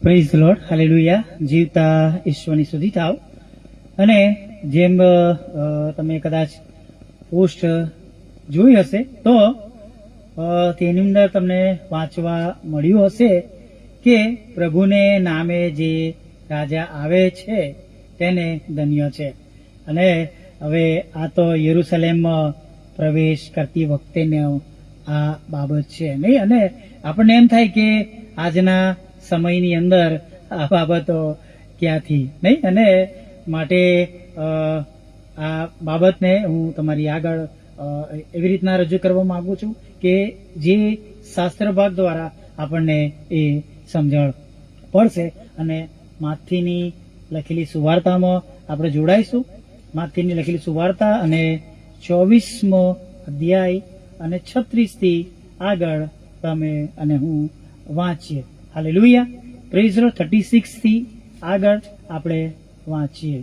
Praise lord hallelujah જીવતા ઈશ્વરની સુધી થાવ અને જેમ તમે કદાચ પોસ્ટ જોઈ હશે, તો તેની અંદર તમને વાંચવા મળ્યું હશે કે પ્રભુને નામે જે રાજા આવે છે, તેને ધન્ય છે. અને હવે આ તો યરુસલેમમાં પ્રવેશ કરતી વખતે આ બાબત છે નહીં? અને આપણને એમ થાય કે આજના સમયની અંદર આ બાબતો ક્યાંથી, નહીં? અને માટે આ બાબતને હું તમારી આગળ એવી રીતના રજૂ કરવા માંગુ છું કે જે શાસ્ત્ર ભાગ દ્વારા આપણને એ સમજણ પડશે અને માથીની લખેલી સુવાર્તામાં આપણે જોડાઈશું. માથીની લખેલી સુવાર્તા અને ચોવીસમો અધ્યાય અને છત્રીસથી આગળ તમે અને હું વાંચીએ. હાલે લુયા પ્રેઝરો થર્ટી સિક્સથી આગળ આપણે વાંચીએ.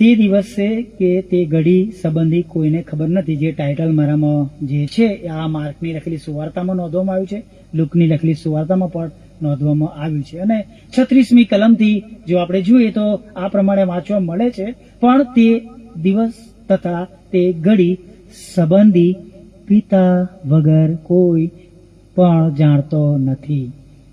તે દિવસે કે તે ઘડી સંબંધી કોઈને ખબર નથી, જે ટાઇટલ મારામાં જે છે, આ માર્કની લખેલી સુવાર્તામાં નોંધવામાં આવ્યું છે, લુકની લખેલી સુવાર્તામાં પણ નોંધવામાં આવ્યું છે. અને છત્રીસમી કલમથી જો આપણે જોઈએ તો આ પ્રમાણે વાંચવા મળે છે, પણ તે દિવસ તથા તે ઘડી સંબંધી પિતા વગર કોઈ પણ જાણતો નથી.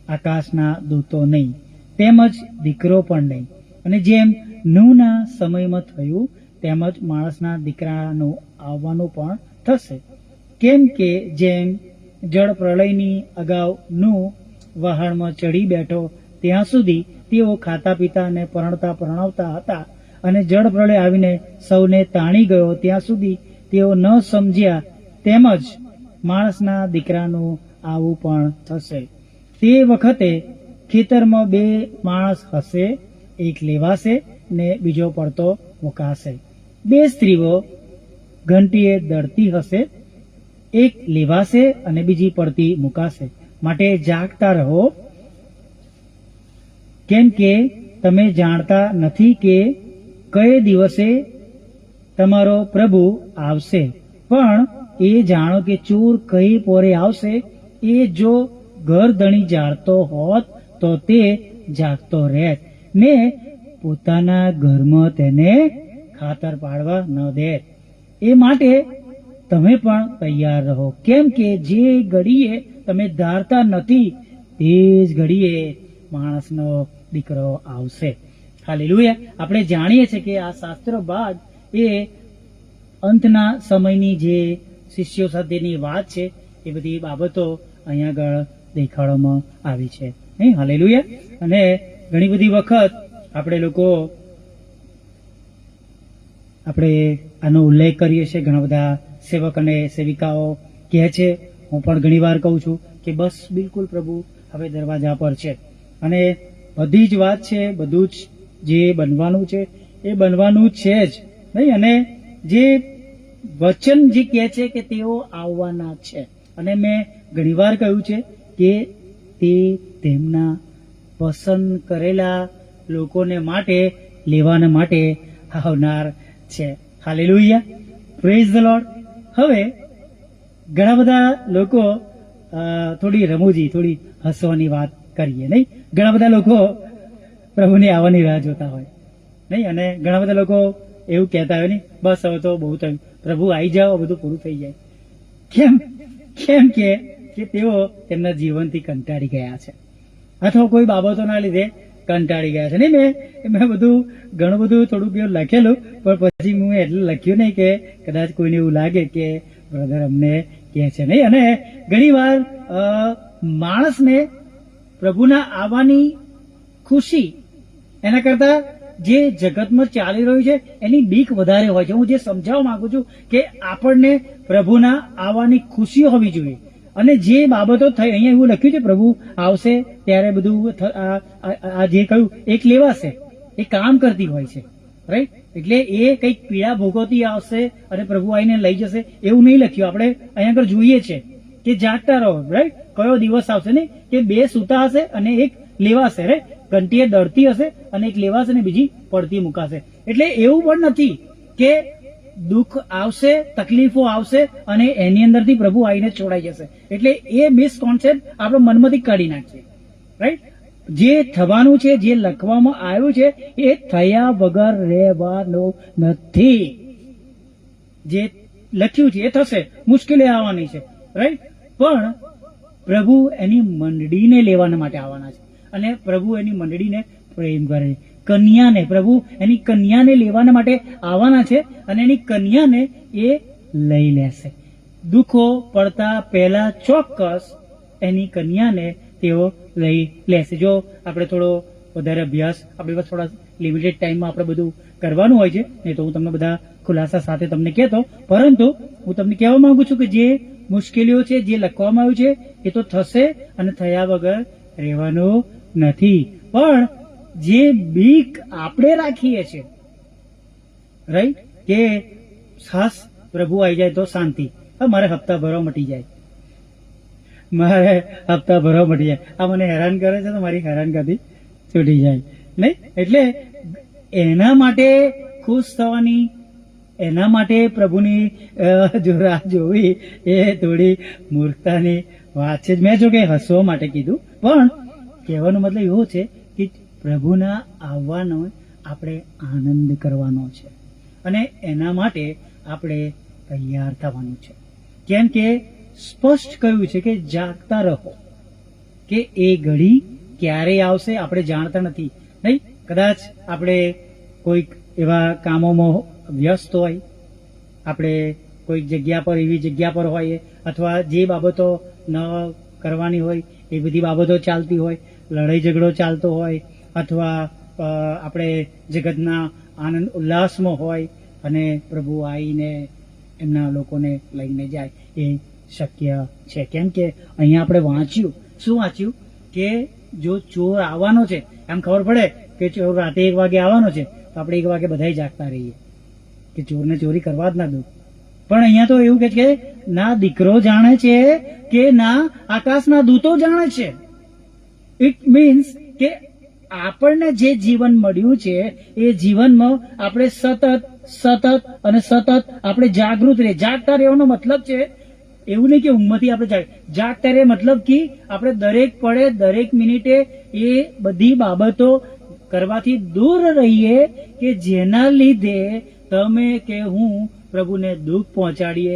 આકાશના દૂતો નહીં, તેમજ દીકરો પણ નહીં. અને જેમ નૂહના સમયમાં થયું, તેમજ માણસના દીકરાનું આવવાનું પણ થશે. કેમ કે જેમ જળ પ્રલયની અગાઉ નું વહાણમાં ચડી બેઠો, ત્યાં સુધી તેઓ ખાતા પીતા અને પરણતા પરણાવતા હતા. અને જળ પ્રલય આવીને સૌને તાણી ગયો, ત્યાં સુધી તેઓ ન સમજ્યા તેમજ માણસના દીકરાનું આવું પણ થશે. તે વખતે ખેતરમાં બે માણસ હશે, એક લેવાશે ને બીજો પડતો મુકાશે. બે સ્ત્રીઓ ઘંટીએ દળતી હશે, એક લેવાશે અને બીજી પડતી મુકાશે. માટે જાગતા રહો. કેમ કે તમે જાણતા નથી કે કયે દિવસે તમારો પ્રભુ આવશે. પણ એ જાણો કે ચોર કઈ પોરે આવશે? એ જો ઘર ધણી જાળતો હોત, તો તે જાગતો રહેત. ને પોતાના ઘરમાં તેને ખાતર પાડવા ન દે એ માટે તમે પણ તૈયાર રહો. કેમ કે જે ઘડીએ તમે ધારતા નથી, તે જ ઘડીએ માણસનો દીકરો આવશે. ખાલી આપણે જાણીએ છીએ કે આ શાસ્ત્ર ભાગ એ અંતના સમયની જે શિષ્યો સાથેની વાત છે, એ બધી બાબતો અહીંયા આગળ દેખાડવામાં આવી છે. નહીં હાલેલુયા. અને ઘણી બધી વખત આપણે લોકો આપણે આનો ઉલ્લેખ કરીએ છીએ, ઘણા બધા સેવક અને સેવિકાઓ કહે છે, હું પણ ઘણી વાર કહું છું કે બસ, બિલકુલ પ્રભુ, હવે દરવાજા પર છે. અને બધી જ વાત છે, બધું જ જે બનવાનું છે, એ બનવાનું છે જ. નહીં, અને જે વચન જે કહે છે કે તેઓ આવવાના છે. અને મેં ઘણીવાર કહ્યું છે કે તે તેમના પસંદ કરેલા લોકોને માટે, લેવાના માટે આવનાર છે. હાલેલુયા. પ્રેઝ ધ લોર્ડ હવે ઘણા બધા લોકો થોડી રમૂજી, થોડી હસવાની વાત કરીએ, નહીં? ઘણા બધા લોકો પ્રભુની આવવાની રાહ જોતા હોય, નહીં? અને ઘણા બધા લોકો એવું કહેતા હોય નહીં બસ હવે તો બહુ થયું. પ્રભુ આવી જાઓ બધું પૂરું થઈ જાય. કેમ? કેમ કે તેઓ તેમના જીવનથી કંટાળી ગયા છે. અથવા કોઈ બાબતોના લીધે કંટાળી ગયા છે. નહીં, મેં મેં બધું, ઘણું બધું થોડુંક એવું લખેલું, પણ પછી હું એટલું લખ્યું નહીં કે કદાચ કોઈને એવું લાગે કે બ્રધર અમને કહે છે નહીં. અને ઘણી વાર માણસને પ્રભુના આવવાની ખુશી એના કરતા જે જગતમાં ચાલી રહ્યું છે, એની બીક વધારે હોય છે. હું જે સમજાવવા માંગુ છું કે આપણને પ્રભુના આવવાની ખુશી હોવી જોઈએ. અને જે બાબતો થઈ, અહીંયા એવું લખ્યું છે, પ્રભુ આવશે ત્યારે બધું જે કહ્યું, એક લેવાશે, એ કામ કરતી હોય છે. રાઈટ એટલે એ કંઈક પીડા ભોગવતી આવશે અને પ્રભુ આવીને લઈ જશે, એવું નહીં લખ્યું. આપણે અહીંયા આગળ જોઈએ છે કે જાગતા રહો. રાઈટ કયો દિવસ આવશે ને કે બે સૂતા હશે અને એક લેવાશે. રાઈટ ઘંટીએ દળતી હશે અને એક લેવાશે ને બીજી પડતી મુકાશે. એટલે એવું પણ નથી કે દુઃખ આવશે, તકલીફો આવશે અને એની અંદરથી પ્રભુ આવીને છોડાઈ જશે. એટલે એ મિસકોન્સેપ્ટ આપણે મનમાંથી કાઢી નાખીએ. રાઈટ જે થવાનું છે, જે લખવામાં આવ્યું છે, એ થયા વગર રહેવાનું નથી. જે લખ્યું છે, એ થશે. મુશ્કેલી આવવાની છે. રાઈટ પણ પ્રભુ એની મંડળીને લેવાના માટે આવવાના છે. અને પ્રભુ એની મંડળીને પ્રેમ કરે. છે કન્યાને, પ્રભુ, એની કન્યાને લેવાના માટે આવવાના છે અને એની કન્યાને એ લઈ લેશે. દુઃખો પડતા પહેલા ચોક્કસ એની કન્યાને તેઓ લઈ લેશે. જો આપણે થોડો વધારે અભ્યાસ, આપણે પાસે થોડા લિમિટેડ ટાઈમમાં આપણે બધું કરવાનું હોય છે, નહીં તો હું તમને બધા ખુલાસા સાથે તમને કહેતો. પરંતુ હું તમને કહેવા માંગુ છું કે જે મુશ્કેલીઓ છે, જે લખવામાં આવ્યું છે, એ તો થશે અને થયા વગર રહેવાનું નથી. પણ જે બીક આપણે રાખીએ છીએ રાઈટ કે ખાસ પ્રભુ આવી જાય તો શાંતિ. મારે હપ્તા ભરવા મટી જાય. મારે હપ્તા ભરવા મટી જાય. આ મને હેરાન કરે છે તો મારી હેરાનગતિ છૂટી જાય. નહીં? એટલે એના માટે ખુશ થવાની, એના માટે પ્રભુની જો રાહ જોવી એ થોડી મૂર્ખતાની વાત છે. મેં જો કે હસવા માટે કીધું, પણ કહેવાનો મતલબ એવો છે કે પ્રભુના આવવાનો આપણે આનંદ કરવાનો છે અને એના માટે આપણે તૈયાર થવાનું છે. કેમ કે સ્પષ્ટ કહ્યું છે કે જાગતા રહો, કે એ ઘડી ક્યારે આવશે આપણે જાણતા નથી, નહીં? કદાચ આપણે કોઈક એવા કામોમાં વ્યસ્ત હોય, આપણે કોઈક જગ્યા પર, એવી જગ્યા પર હોઈએ, અથવા જે બાબતો ન કરવાની હોય, એ બધી બાબતો ચાલતી હોય લડાઈ ઝઘડો ચાલતો હોય અથવા આપણે જગતના આનંદ ઉલ્લાસમાં હોય અને પ્રભુ આવીને એમના લોકોને લઈને જાય એ શક્ય છે. કેમ કે અહીંયા આપણે વાંચ્યું, શું વાંચ્યું? કે જો ચોર આવવાનો છે એમ ખબર પડે કે ચોર રાતે એક વાગે આવવાનો છે, તો આપણે એક વાગે બધા જાગતા રહીએ કે ચોરને ચોરી કરવા જ ના દો. પણ અહીંયા તો એવું કે છે ના દીકરો જાણે છે કે ના આકાશના દૂતો જાણે છે. ઇટ મીન્સ કે આપણને જે જીવન મળ્યું છે, એ જીવનમાં આપણે સતત સતત અને સતત આપણે જાગૃત રહીએ. જાગતા રહેવાનો મતલબ છે, એવું નહીં કે ઊંઘમાંથી આપણે જાગ, જાગતા રહે મતલબ કે આપણે દરેક પડે દરેક મિનિટે એ બધી બાબતો કરવાથી દૂર રહીએ કે જેના લીધે તમે કે હું પ્રભુને દુઃખ પહોંચાડીએ,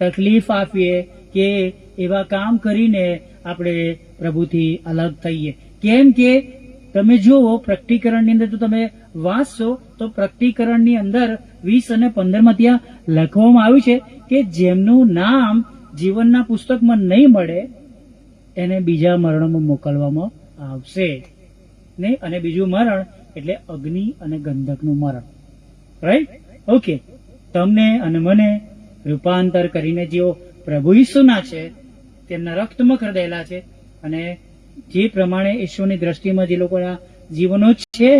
તકલીફ આપીએ કે એવા કામ કરીને આપણે પ્રભુથી અલગ થઈએ. કેમ કે તમે જુઓ, પ્રકટીકરણની અંદર જો તમે વાંચશો, તો પ્રકટીકરણની અંદર વીસ અને પંદરમાં ત્યાં લખવામાં આવ્યું છે કે જેમનું નામ જીવનના પુસ્તકમાં નહીં મળે, એને બીજા મરણમાં મોકલવામાં આવશે. નહીં અને બીજું મરણ એટલે અગ્નિ અને ગંધકનું મરણ. રાઈટ ઓકે તમને અને મને રૂપાંતર કરીને જેઓ પ્રભુ ઈસુના છે તેમના રક્તમાં ખરદેલા છે. અને જે પ્રમાણે ઈશ્વરની દ્રષ્ટિમાં જે લોકોના જીવનો છે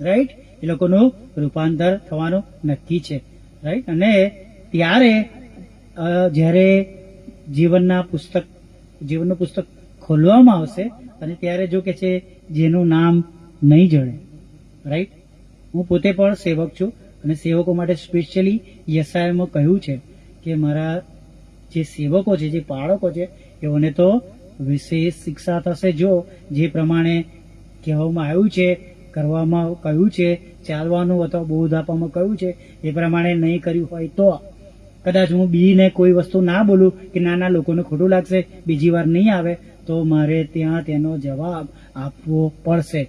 રાઈટ એ લોકોનું રૂપાંતર થવાનું નક્કી છે રાઈટ અને ત્યારે જ્યારે જીવનના પુસ્તક, જીવનનું પુસ્તક ખોલવામાં આવશે, અને ત્યારે જો કે છે જેનું નામ નહીં જણે રાઈટ હું પોતે પણ સેવક છું, અને સેવકો માટે સ્પેશિયલી યસાયમાં કહ્યું છે કે મારા જે સેવકો છે, જે બાળકો છે, એઓને તો વિશેષ શિક્ષા થશે. જો જે પ્રમાણે કહેવામાં આવ્યું છે, કરવામાં કહ્યું છે, ચાલવાનું અથવા બોધ આપવામાં કહ્યું છે, એ પ્રમાણે નહીં કર્યું હોય તો કદાચ હું બીને કોઈ વસ્તુ ના બોલું કે નાના લોકોને ખોટું લાગશે, બીજી વાર નહીં આવે, તો મારે ત્યાં તેનો જવાબ આપવો પડશે.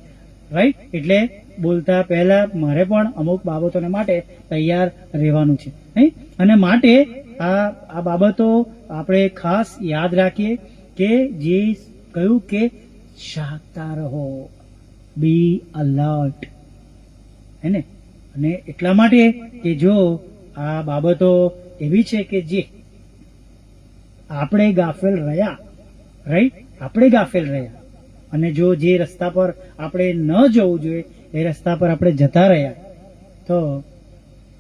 રાઈટ એટલે બોલતા પહેલા મારે પણ અમુક બાબતોને માટે તૈયાર રહેવાનું છે. નહીં અને માટે આ આ બાબતો આપણે ખાસ યાદ રાખીએ કે જે કહ્યું કે જાગતા રહો. બી અલર્ટ હે ને? અને એટલા માટે કે જો આ બાબતો એવી છે કે જે આપણે ગાફેલ રહ્યા. રાઈટ આપણે ગાફેલ રહ્યા. અને જો જે રસ્તા પર આપણે ન જવું જોઈએ, એ રસ્તા પર આપણે જતા રહ્યા, તો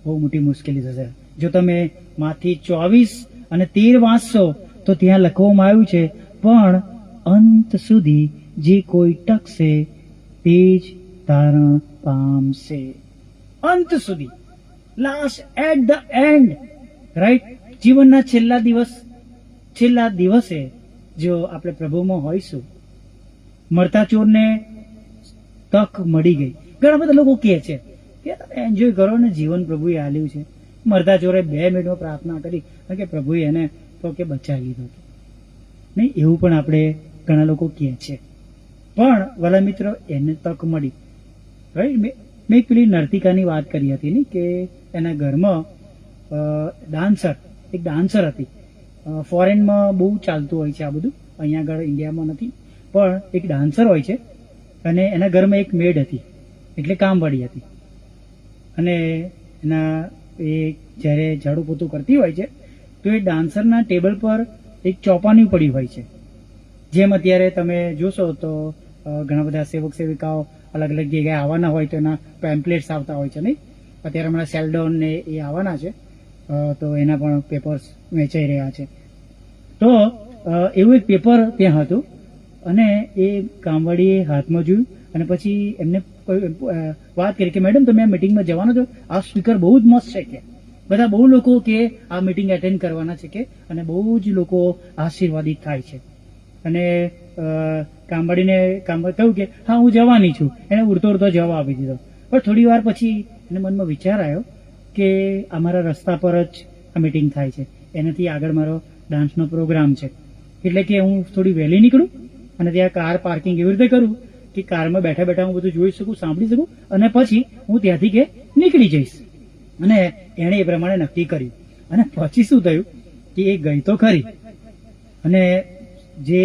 બહુ મોટી મુશ્કેલી થશે. જો તમે માંથી ચોવીસ અને તેર વાંચશો, તો ત્યાં લખવામાં આવ્યું છે, પણ અંત સુધી જે કોઈ ટકશે, તે જ તારણ પામશે. અંત સુધી. Last at the end right જીવનના છેલ્લા દિવસ, છેલ્લા દિવસે જો આપણે પ્રભુમાં હોઈશું મળતા ચોરને તક મળી ગઈ. ઘણા બધા લોકો કહે છે કે તમે એન્જોય કરો ને જીવન પ્રભુએ આલ્યું છે. મરતા ચોરે બે મિનિટમાં પ્રાર્થના કરી કે પ્રભુએ એને તો કે બચાવી લીધો હતો. નહીં, એવું પણ આપણે ઘણા લોકો કહે છે. પણ વાલા મિત્રો, એને તક મળી. રાઈટ મેં પેલી નર્તિકાની વાત કરી હતી ને કે એના ઘરમાં ડાન્સર, એક ડાન્સર હતી. ફોરેનમાં બહુ ચાલતું હોય છે આ બધું. અહીંયા આગળ ઇન્ડિયામાં નથી. પણ એક ડાન્સર હોય છે અને એના ઘરમાં એક મેડ હતી, એટલે કામવાળી હતી. અને એના એ જ્યારે ઝાડુ પોતું કરતી હોય છે, તો એ ડાન્સરના ટેબલ પર એક ચોપાની પડી હોય છે. જેમ અત્યારે તમે જોશો તો ઘણા બધા સેવક સેવિકાઓ અલગ અલગ જગ્યાએ આવવાના હોય તો એના પેમ્પલેટ્સ આવતા હોય છે, નહીં? અત્યારે હમણાં સેલ્ડોન ને એ આવવાના છે તો એના પણ પેપર્સ વેચાઈ રહ્યા છે. તો એવું એક પેપર ત્યાં હતું અને એ કામવાળીએ હાથમાં જોયું અને પછી એમને વાત કરી કે, મેડમ, તમે આ મિટિંગમાં જવાનો છો? આ સ્પીકર બહુ જ મસ્ત છે કે. બધા બહુ લોકો કે આ મિટિંગ એટેન્ડ કરવાના છે કે, અને બહુ જ લોકો આશીર્વાદિત થાય છે. અને કામવાળીને કામવાળી કહ્યું કે, હા, હું જવાની છું. એને ઉડતો ઉડતો જવાબ આપી દીધો. પણ થોડી વાર પછી એને મનમાં વિચાર આવ્યો કે અમારા રસ્તા પર જ આ મિટિંગ થાય છે. એનાથી આગળ મારો ડાન્સનો પ્રોગ્રામ છે. એટલે કે હું થોડી વહેલી નીકળું અને ત્યાં કાર પાર્કિંગ એવી રીતે કરું કે કારમાં બેઠા બેઠા હું બધું જોઈ શકું, સાંભળી શકું અને પછી હું ત્યાંથી કે નીકળી જઈશ. અને એણે એ પ્રમાણે નક્કી કર્યું. અને પછી શું થયું કે એ ગઈ તો ખરી. અને જે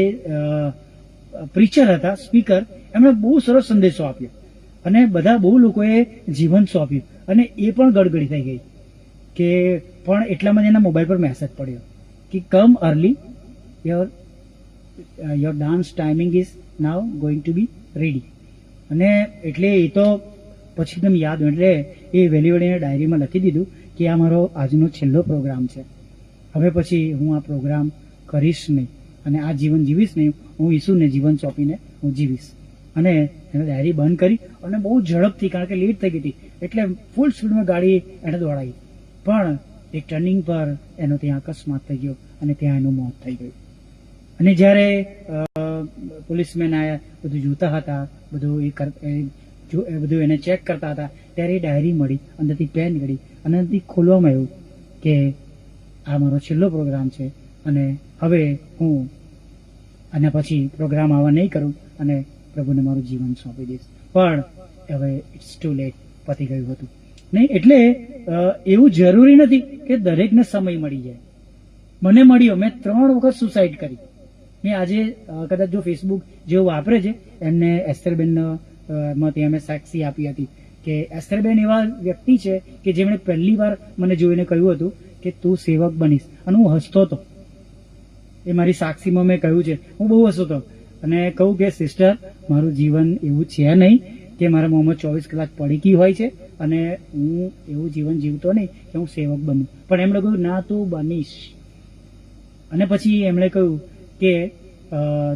પ્રીચર હતા સ્પીકર એમણે બહુ સરસ સંદેશો આપ્યો. અને બધા બહુ લોકોએ જીવન સોંપ્યું અને એ પણ ગડગડી થઈ ગઈ કે પણ એટલામાં જ એના મોબાઈલ પર મેસેજ પડ્યો કે come early your your dance timing is now going to be ready અને એટલે એ તો પછી એકદમ યાદ હોય, એટલે એ વહેલી વળીને ડાયરીમાં લખી દીધું કે આ મારો આજનો છેલ્લો પ્રોગ્રામ છે. હવે પછી હું આ પ્રોગ્રામ કરીશ નહીં અને આ જીવન જીવીશ નહીં, હું ઈસુને જીવન સોંપીને હું જીવીશ. અને એને ડાયરી બંધ કરી અને બહુ ઝડપથી, કારણ કે લેટ થઈ ગઈ હતી, એટલે ફૂલ સ્પીડમાં ગાડી એને દોડાવી. પણ એક ટર્નિંગ પર એનો ત્યાં અકસ્માત થઈ ગયો અને ત્યાં એનું મોત થઈ ગયું. અને જ્યારે પોલીસમેન આયા બધું જોતા હતા, બધું એ જો- બધું એને ચેક કરતા હતા, ત્યારે એ ડાયરી મળી, અંદરથી પેન ગળી અને અંદરથી ખોલવામાં આવ્યું કે આ મારો છેલ્લો પ્રોગ્રામ છે અને હવે હું આના પછી પ્રોગ્રામ આવા નહીં કરું અને પ્રભુને મારું જીવન સોંપી દઈશ. પણ હવે ઇટ્સ ટુ લેટ પતી ગયું હતું. નહીં, એટલે એવું જરૂરી નથી કે દરેકને સમય મળી જાય. મને મળ્યો, મેં ત્રણ વખત સુસાઇડ કરી. મેં આજે કદાચ જો ફેસબુક જેઓ વાપરે છે, એમને એસ્તરબેનમાંથી અમે સાક્ષી આપી હતી કે એસ્તરબેન એવા વ્યક્તિ છે કે જેમણે પહેલી વાર મને જોઈને કહ્યું હતું કે તું સેવક બનીશ અને હું હસતો હતો. એ મારી સાક્ષીમાં મેં કહ્યું છે. હું બહુ હસતો હતો. અને કહું કે, સિસ્ટર, મારું જીવન એવું છે નહીં કે મારા મોંમાં ચોવીસ કલાક પડીકી હોય છે અને હું એવું જીવન જીવતો નહીં કે હું સેવક બનું. પણ એમણે કહ્યું, ના, તું બનીશ. અને પછી એમણે કહ્યું કે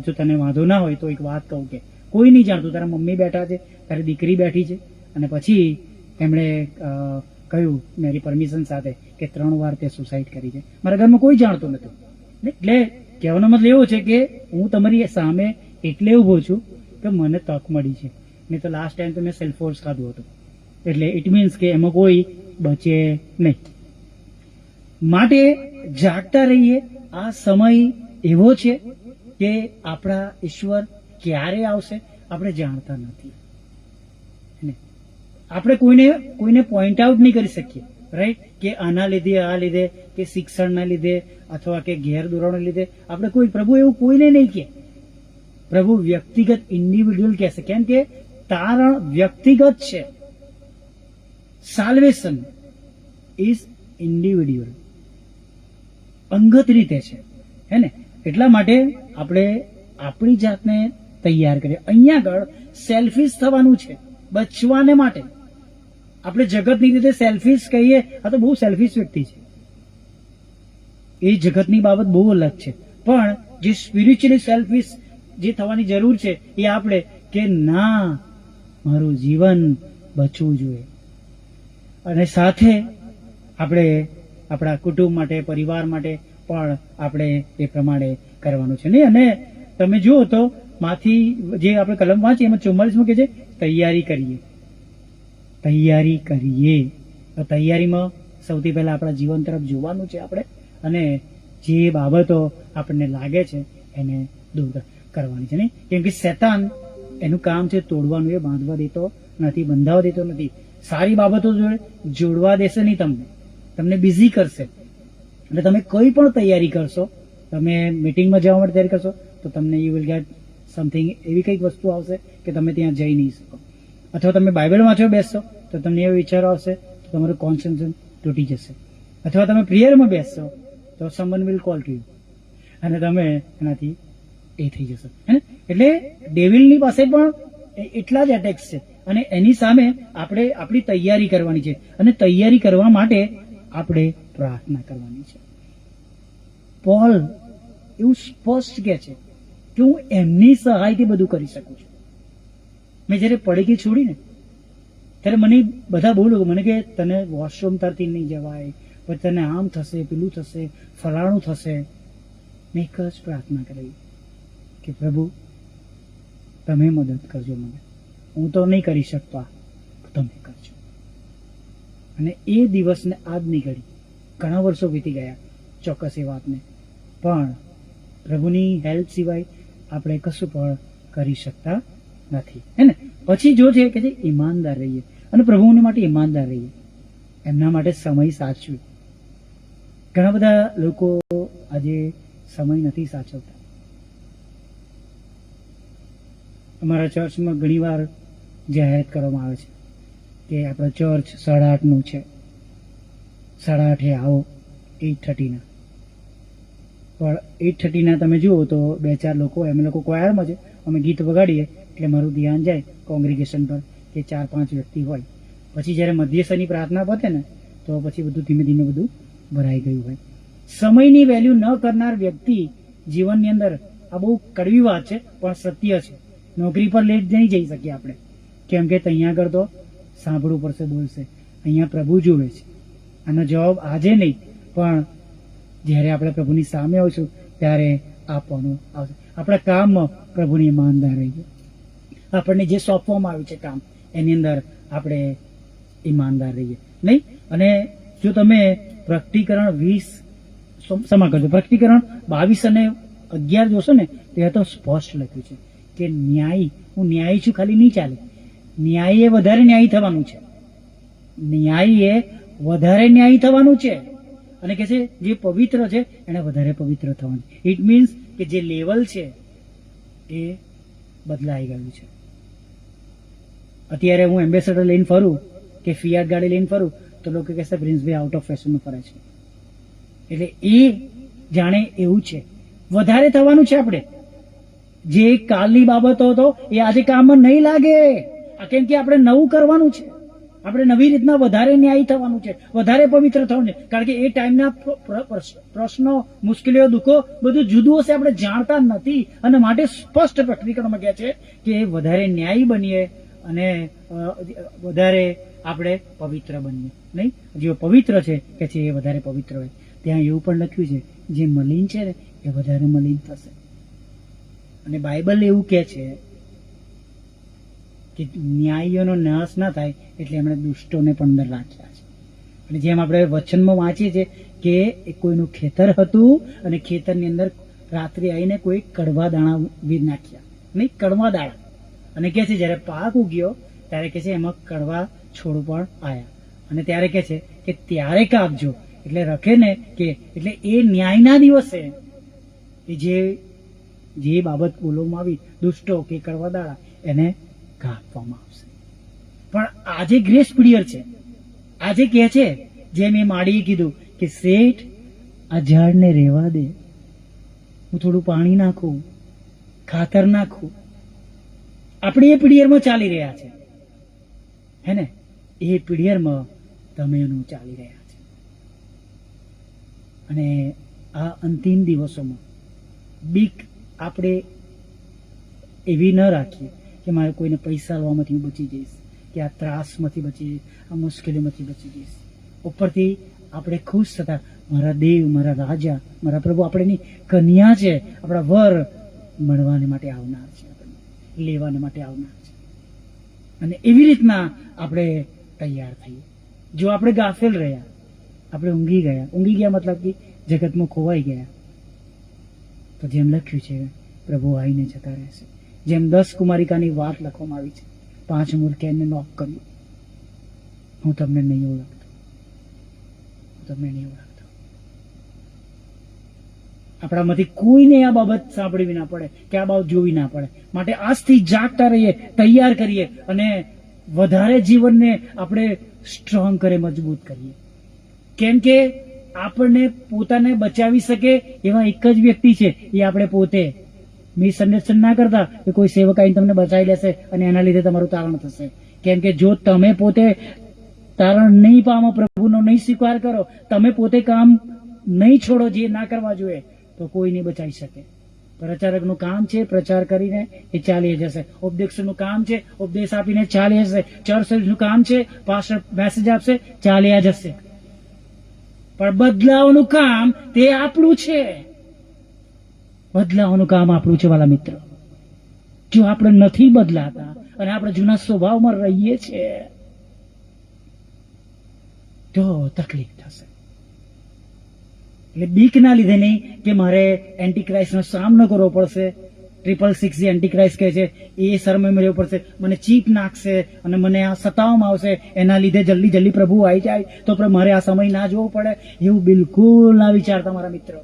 જો તને વાંધો ના હોય તો એક વાત કહું કે, કોઈ નહીં જાણતું. તારા મમ્મી બેઠા છે, તારી દીકરી બેઠી છે. અને પછી એમણે કહ્યું મારી પરમિશન સાથે કે ત્રણ વાર તે સુસાઇડ કરી છે. મારા ઘરમાં કોઈ જાણતું નતું એટલે કહેવાનો મતલબ એવો છે કે હું તમારી સામે એટલે ઊભો છું કે મને તક મળી છે. નહીં તો લાસ્ટ ટાઈમ તો મેં સેલ્ફ ફોર્સ ખાધું હતું. એટલે ઇટ મીન્સ કે એમાં કોઈ બચે નહીં. માટે જાગતા રહીએ. આ સમય એવો છે કે આપણા ઈશ્વર ક્યારે આવશે આપણે જાણતા નથી. આપણે કોઈને કોઈને પોઈન્ટ આઉટ નહીં કરી શકીએ રાઈટ કે આના લીધે, આ લીધે, કે શિક્ષણના લીધે અથવા કે દોરવાના લીધે આપણે કોઈ પ્રભુ એવું કોઈને નહીં કહે. પ્રભુ વ્યક્તિગત ઇન્ડિવિડ્યુઅલ કહેશે કેમ કે તારણ વ્યક્તિગત છે. સાલ્વેશન ઇઝ ઇન્ડિવિડ્યુઅલ અંગત રીતે છે. હે ને? એટલા માટે આપણે આપણી જાતને તૈયાર કરીએ. અહીંયા આગળ સેલ્ફિશ થવાનું છે, બચવાને માટે. આપણે જગતની રીતે સેલ્ફિશ કહીએ, આ તો બહુ સેલ્ફિશ વ્યક્તિ છે. એ જગતની બાબત બહુ અલગ છે. પણ જે સ્પિરિચ્યુઅલી સેલ્ફિશ જે થવાની જરૂર છે, એ આપણે કે ના, મારું જીવન બચવું જોઈએ. અને સાથે આપણે આપણા કુટુંબ માટે, પરિવાર માટે પણ આપણે એ પ્રમાણે કરવાનું છે. નહીં, અને તમે જુઓ તો માંથી જે આપણે કલમ વાંચીએ, એમાં ચુમ્માલીસમાં કે છે, તૈયારી કરીએ. તૈયારી કરીએ. તો તૈયારીમાં સૌથી પહેલા આપણા જીવન તરફ જોવાનું છે આપણે, અને જે બાબતો આપણને લાગે છે એને દૂર કરવાની છે. નહીં, કેમ કે શેતાન એનું કામ છે તોડવાનું, એ બાંધવા દેતો નથી, બંધાવા દેતો નથી. સારી બાબતો જોડે જોડવા દેશે નહીં તમને. તમને બિઝી કરશે. એટલે તમે કોઈ પણ તૈયારી કરશો, તમે મિટિંગમાં જવા માટે તૈયારી કરશો, તો તમને યુ વિલ ગેટ સમથિંગ એવી કંઈક વસ્તુ આવશે કે તમે ત્યાં જઈ નહીં શકો. અથવા તમે બાઇબલ વાંચવા બેસશો, તો તમને એવો વિચાર આવશે, તો તમારું કોન્સન્ટ્રેશન તૂટી જશે. અથવા તમે પ્રેયરમાં બેસશો, તો summon will call to you અને તમે એનાથી એ થઈ જશો. હે એટલે ડેવિલની પાસે પણ એટલા જ એટેક્સ છે. અને એની સામે આપણે આપણી તૈયારી કરવાની છે. અને તૈયારી કરવા માટે આપણે પ્રાર્થના કરવાની છે. પોલ એવું સ્પષ્ટ કે છે કે હું એમની સહાયથી બધું કરી શકું છું. મેં જ્યારે પડેકી છોડીને ત્યારે મને બધા બોલો મને કે તને વોશરૂમ તરથી નહીં જવાય, પછી તને આમ થશે, પેલું થશે, ફલાણું થશે. મેં એક જ પ્રાર્થના કરી કે પ્રભુ, તમે મદદ કરજો મને. હું તો નહીં કરી શકતો તમે કરજો. અને એ દિવસને આજની ઘડી ઘણા વર્ષો વીતી ગયા ચોક્કસ એ વાતને. પણ પ્રભુની હેલ્પ સિવાય આપણે કશું પણ કરી શકતા નથી. હે ને? પછી જો છે કે ઈમાનદાર રહીએ. અને પ્રભુને માટે ઈમાનદાર રહીએ. એમના માટે સમય સાચવી. ઘણા બધા લોકો આજે સમય નથી સાચવતા. અમારા ચર્ચમાં ઘણીવાર જાહેરાત કરવામાં આવે છે કે આપણો ચર્ચ સાડા આઠનું છે. સાડા આઠે આવો એઇટ થર્ટીના પણ એઇટ થર્ટીના તમે જુઓ તો બે ચાર લોકો, અમે લોકો કોયારમાં છે, અમે ગીત વગાડીએ, એટલે મારું ધ્યાન જાય કોંગ્રીગેશન પર કે ચાર પાંચ વ્યક્તિ હોય. પછી જ્યારે મધ્યસ્થની પ્રાર્થના પતે ને, તો પછી બધું ધીમે ધીમે બધું ભરાઈ ગયું હોય. સમયની વેલ્યુ ન કરનાર વ્યક્તિ જીવનની અંદર આ બહુ કડવી વાત છે, પણ સત્ય છે. નોકરી પર લેટ નહીં જઈ શકીએ આપણે. કેમ કે અહીંયા આગળ તો સાંભળવું પડશે, બોલશે. અહીંયા પ્રભુ જુએ છે. આનો જવાબ આજે નહીં, પણ જ્યારે આપણે પ્રભુની સામે આવશું, ત્યારે આપવાનું આવશે. આપણા કામમાં પ્રભુની ઈમાનદાર રહીએ આપણને જે સોંપવામાં આવ્યું છે કામ, એની અંદર આપણે ઈમાનદાર રહીએ. નહીં? અને જો તમે પ્રકટીકરણ વીસ, સમા કરજો. પ્રકટીકરણ બાવીસ અને અગિયાર જોશો ને ત્યાં તો સ્પષ્ટ લખ્યું છે કે ન્યાયી, હું ન્યાયી છું, ખાલી નહીં ચાલે. ન્યાયી એ વધારે ન્યાયી થવાનું છે. ન્યાયી એ વધારે ન્યાયી થવાનું છે. અને કે છે, જે પવિત્ર છે, એને વધારે પવિત્ર થવાનું. ઇટ મીન્સ કે જે લેવલ છે, એ બદલાઈ ગયું છે. અત્યારે હું એમ્બેસેડર લઈને ફરું, કે ફિયાટ ગાડી લઈને ફરું, તો લોકો કહેશે, પ્રિન્સભાઈ આઉટ ઓફ ફેશનમાં ફરે છે. એટલે એ જાણે એવું છે. વધારે થવાનું છે આપણે. જે કાલની બાબતો હતો, એ આજે કામમાં નહીં લાગે. આ કેમ કે આપણે નવું કરવાનું છે. આપણે નવી રીતના વધારે ન્યાયી થવાનું છે, વધારે પવિત્ર થવાનું છે. કારણ કે એ ટાઈમના પ્ર- પ્ર- પ્રશ્નો મુશ્કેલીઓ, દુઃખો, બધું જુદું હશે, આપણે જાણતા નથી. અને માટે સ્પષ્ટ પ્રકટીકરણમાં કહે છે કે વધારે ન્યાયી બનીએ અને વધારે આપણે પવિત્ર બનીએ. નહીં? જે પવિત્ર છે કે છે એ વધારે પવિત્ર હોય. ત્યાં એવું પણ લખ્યું છે, જે મલિન છે ને, એ વધારે મલિન થશે. અને બાઇબલ એવું કહે છે કે ન્યાયીઓનો નાશ ના થાય એટલે એમણે દુષ્ટોને પણ અંદર રાખ્યા છે. અને જેમ આપણે વચનમાં વાંચીએ છીએ કે એ કોઈનું ખેતર હતું અને ખેતરની અંદર રાત્રે આવીને કોઈ કડવા દાણા વી નાખ્યા. નહીં, કડવા દાણા. અને કે છે, જ્યારે પાક ઉગ્યો, ત્યારે કે છે, એમાં કડવા છોડ પણ આવ્યા અને ત્યારે કે છે કે ત્યારે કાપજો. એટલે રખે ને કે, એટલે એ ન્યાયના દિવસે એ જે જે બાબત બોલવામાં આવી, દુષ્ટો કે કડવા દાડા એને કાપવામાં આવશે. પણ આજે ગ્રેસ પીરિયડ છે. આજે કે છે જે મેં માડીએ કીધું કે શેઠ, આ ઝાડને રહેવા દે. હું થોડું પાણી નાખું, ખાતર નાખું. આપણે એ પીડિયરમાં ચાલી રહ્યા છે. હે ને? એ પીડિયરમાં તમે એનું ચાલી રહ્યા છે. અને આ અંતિમ દિવસોમાં બીક આપણે એવી ન રાખીએ. કે મારે કોઈને પૈસા લેવામાંથી હું બચી જઈશ, કે આ ત્રાસમાંથી બચી જઈશ, આ મુશ્કેલીમાંથી બચી જઈશ. ઉપરથી આપણે ખુશ થતા, મારા દેવ, મારા રાજા, મારા પ્રભુ આપણેની કન્યા છે, આપણા વર મળવાને માટે આવનાર છે આપણને લેવાને માટે આવનાર છે. અને એવી રીતના આપણે તૈયાર થઈએ. જો આપણે ગાફેલ રહ્યા, આપણે ઊંઘી ગયા ઊંઘી ગયા મતલબ કે જગતમાં ખોવાઈ ગયા, તો જેમ લખ્યું છે, પ્રભુ આવીને જતા રહેશે. જેમ દસ કુમારિકાની વાત લખવામાં આવી છે. પાંચ મૂર્ખે એને નોક કર્યું. હું તમને નહીં ઓળખતો. હું તમને નહીં ઓળખતો. આપણામાંથી કોઈને આ બાબત સાંભળવી ના પડે, કે આ બાબત જોવી ના પડે. માટે આજથી જાગતા રહીએ, તૈયાર કરીએ અને વધારે જીવનને આપણે સ્ટ્રોંગ કરે, મજબૂત કરીએ. કેમ કે આપણને પોતાને બચાવી શકે એવા એક જ વ્યક્તિ છે, એ આપણે પોતે. મિસઅન્ડરસ્ટેન્ડ ના કરતા કે કોઈ સેવક આવીને તમને બચાવી લેશે અને એના લીધે તમારું તારણ થશે. કેમ કે જો તમે પોતે તારણ નહીં પામો, પ્રભુનો નહીં સ્વીકાર કરો, તમે પોતે કામ નહીં છોડો જે ના કરવા જોઈએ, તો કોઈ નહીં બચાવી શકે. પ્રચારકનું કામ છે, પ્રચાર કરીને એ ચાલી જશે. ઉપદેશનું કામ છે, ઉપદેશ આપીને ચાલી જશે. ચર્ચનું કામ છે પાસ્ટર મેસેજ આપશે, ચાલ્યા જશે. પણ બદલાવનું કામ તે આપણું છે. બદલાવનું કામ આપણું છે વાલા મિત્ર. જો આપણે નથી બદલાતા અને આપણે જૂના સ્વભાવમાં રહીએ છીએ, તો તકલીફ થશે. એટલે બીકના લીધે નહીં કે મારે એન્ટીક્રાઇસ્ટનો સામનો કરવો પડશે. ટ્રિપલ સિક્સ જે એન્ટીક્રાઇસ્ટ કહે છે, એ શરમે રહેવું પડશે મને ચીપ નાખશે અને મને આ સતાવવામાં આવશે. એના લીધે જલ્દી જલ્દી પ્રભુ આવી જાય. તો મારે આ સમય ના જોવો પડે. એવું બિલકુલ ના વિચારતા મારા મિત્રો.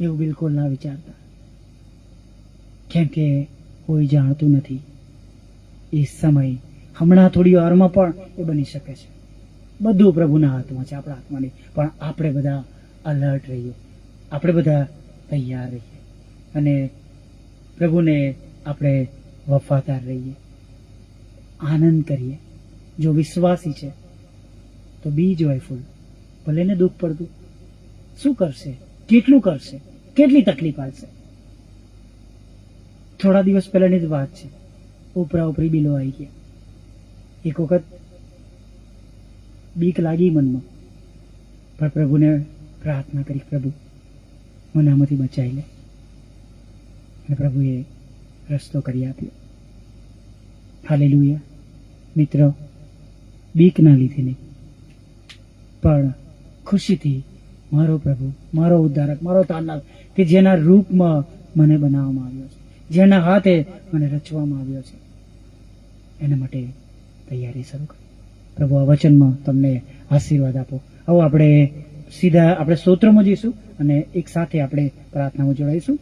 એવું બિલકુલ ના વિચારતા. કેમ કે કોઈ જાણતું નથી. એ સમય હમણાં થોડી વારમાં પણ એ બની શકે છે. બધું પ્રભુના હાથમાં છે, આપણા હાથમાં પણ આપણે બધા અલર્ટ રહીએ. આપણે બધા તૈયાર રહીએ. અને પ્રભુને આપણે વફાદાર રહીએ. આનંદ કરીએ. જો વિશ્વાસી છે, તો બી જોયફુલ ભલે ને દુઃખ પડતું. શું કરશે? કેટલું કરશે? કેટલી તકલીફ આવશે થોડા દિવસ પહેલાની જ વાત છે. ઉપરા ઉપરી બિલો આવી ગયા. એક વખત બીક લાગી મનમાં. પણ પ્રભુને પ્રાર્થના કરી, પ્રભુ, મને આમાંથી બચાવી લે. અને પ્રભુએ રસ્તો કરી આપ્યો. હાલેલુયા. મિત્રો, બીક ના લીધે નહીં પણ ખુશીથી મારો પ્રભુ, મારો ઉદ્ધારક, મારો તારનાર કે જેના રૂપમાં મને બનાવવામાં આવ્યો છે, જેના હાથે મને રચવામાં આવ્યો છે. એના માટે તૈયારી શરૂ કરી. પ્રભુ, આ વચનમાં તમને આશીર્વાદ આપો. આવો આપણે સીધા, આપણે સ્તોત્રમાં જઈશું અને એક સાથે આપણે પ્રાર્થનામાં જોડાઈશું.